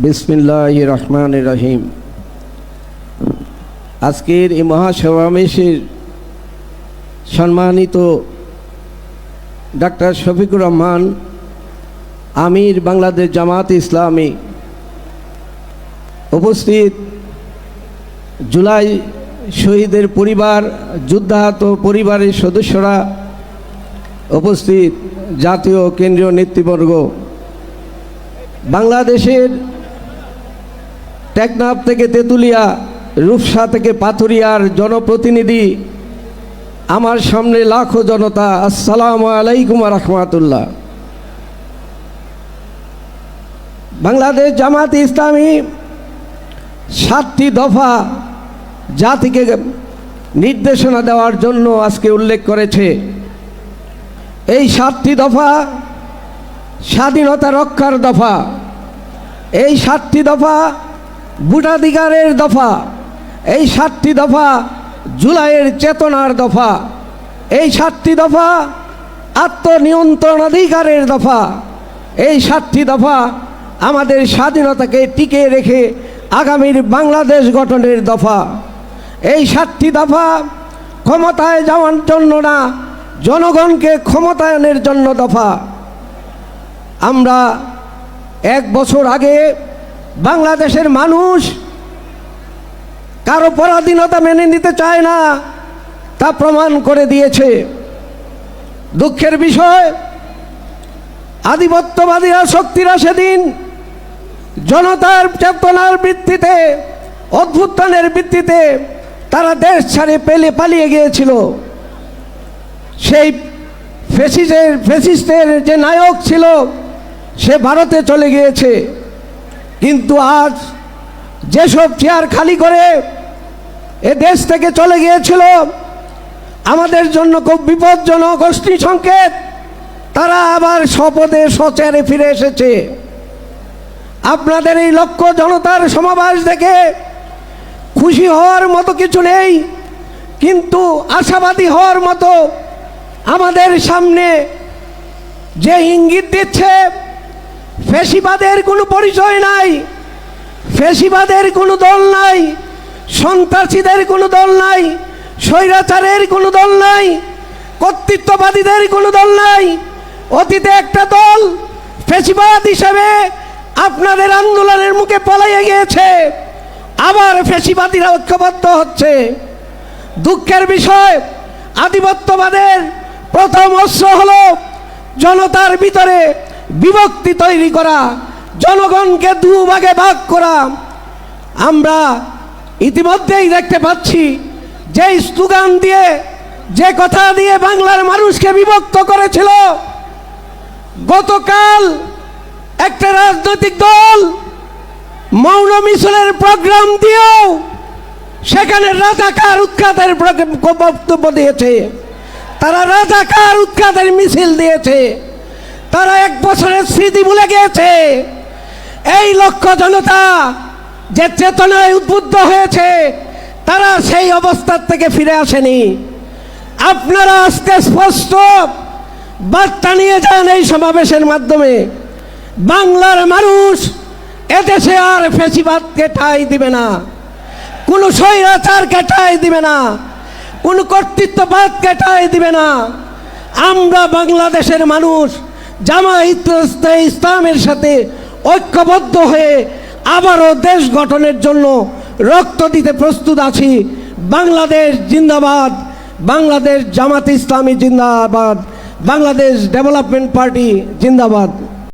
বিসমিল্লাহ রহমান রহিম আজকের এই মহাসমাবেশের সম্মানিত ডাক্তার শফিকুর রহমান, আমির বাংলাদেশ জামাত ইসলামী, উপস্থিত জুলাই শহীদের পরিবার, যুদ্ধাহত পরিবারের সদস্যরা উপস্থিত জাতীয় কেন্দ্রীয় নেতৃবর্গ। বাংলাদেশের টেকনাফ থেকে তেঁতুলিয়া, রূপসা থেকে পাথুরিয়ার জনপ্রতিনিধি, আমার সামনে লাখো জনতা, আসসালামু আলাইকুম রহমাতুল্লাহ। বাংলাদেশ জামাত ইসলামী সাতটি দফা জাতিকে নির্দেশনা দেওয়ার জন্য আজকে উল্লেখ করেছে। এই সাতটি দফা স্বাধীনতা রক্ষার দফা। এই সাতটি দফা ভোটাধিকারের দফা, এই সাতটি দফা জুলাইয়ের চেতনার দফা, এই সাতটি দফা আত্মনিয়ন্ত্রণাধিকারের দফা, এই সাতটি দফা আমাদের স্বাধীনতাকে টিকে রেখে আগামীর বাংলাদেশ গঠনের দফা, এই সাতটি দফা ক্ষমতায় যাওয়ার জন্য না, জনগণকে ক্ষমতায়নের জন্য দফা। আমরা এক বছর আগে বাংলাদেশের মানুষ কারও পরাধীনতা মেনে নিতে চায় না, তা প্রমাণ করে দিয়েছে। দুঃখের বিষয় আধিপত্যবাদীরা শক্তিরা সেদিন জনতার চেতনার ভিত্তিতে, অভ্যুত্থানের ভিত্তিতে তারা দেশ ছাড়ে পেলে পালিয়ে গিয়েছিল। সেই ফেসিসের ফেসিস্টের যে নায়ক ছিল, সে ভারতে চলে গিয়েছে। কিন্তু আজ যেসব চেয়ার খালি করে এ দেশ থেকে চলে গিয়েছিল, আমাদের জন্য খুব বিপজ্জনক গোষ্ঠী সংকেত। তারা আবার স্বপদে সচেয়ারে ফিরে এসেছে। আপনাদের এই লক্ষ্য জনতার সমাবেশ দেখে খুশি হওয়ার মতো কিছু নেই, কিন্তু আশাবাদী হওয়ার মতো আমাদের সামনে যে ইঙ্গিত দিচ্ছে ফেসিবাদের কোনো পরিচয় নাই, ফেসিবাদের কোনো দল নাই, সন্ত্রাসীদের কোনো দল নাই, স্বৈরাচারের কোনো দল নাই, কর্তৃত্ববাদীদের কোনো দল নাই। অতীতে একটা দল ফেসিবাদ হিসাবে আপনাদের আন্দোলনের মুখে পলাইয়ে গিয়েছে। আবার ফেসিবাদীরা ঐক্যবদ্ধ হচ্ছে। দুঃখের বিষয়, আধিপত্যবাদের প্রথম অস্ত্র হল জনতার ভিতরে বিভক্তি তৈরি করা, জনগণকে দু ভাগে করা। আমরা ইতিমধ্যেই দেখতে পাচ্ছি যে স্লোগান দিয়ে, যে কথা দিয়ে বাংলার মানুষকে বিভক্ত করেছিল, গতকাল একটা রাজনৈতিক দল মৌন মিছিলের প্রোগ্রাম দিয়েও সেখানে রাজাকার উৎখাতের বক্তব্য দিয়েছে। তারা রাজাকার উৎখাতের মিছিল দিয়েছে। তারা এক বছরের স্মৃতি ভুলে গিয়েছে। এই লক্ষ্য জনতা যে চেতনায় উদ্বুদ্ধ হয়েছে, তারা সেই অবস্থার থেকে ফিরে আসেনি। আপনারা আজকে স্পষ্ট বার্তা নিয়ে যান এই সমাবেশের মাধ্যমে। বাংলার মানুষ এদেশে আর ফেসিবাদকে ঠাই দিবে না, কোনো স্বৈরাচারকে ঠাঁই দিবে না, কোনো কর্তৃত্ববাদকে ঠাঁই দিবে না। আমরা বাংলাদেশের মানুষ জামায়াত ইসলামের সাথে ঐক্যবদ্ধ হয়ে আবারও দেশ গঠনের জন্য রক্ত দিতে প্রস্তুত আছি। বাংলাদেশ জিন্দাবাদ, বাংলাদেশ জামাত ইসলামী জিন্দাবাদ, বাংলাদেশ ডেভেলপমেন্ট পার্টি জিন্দাবাদ।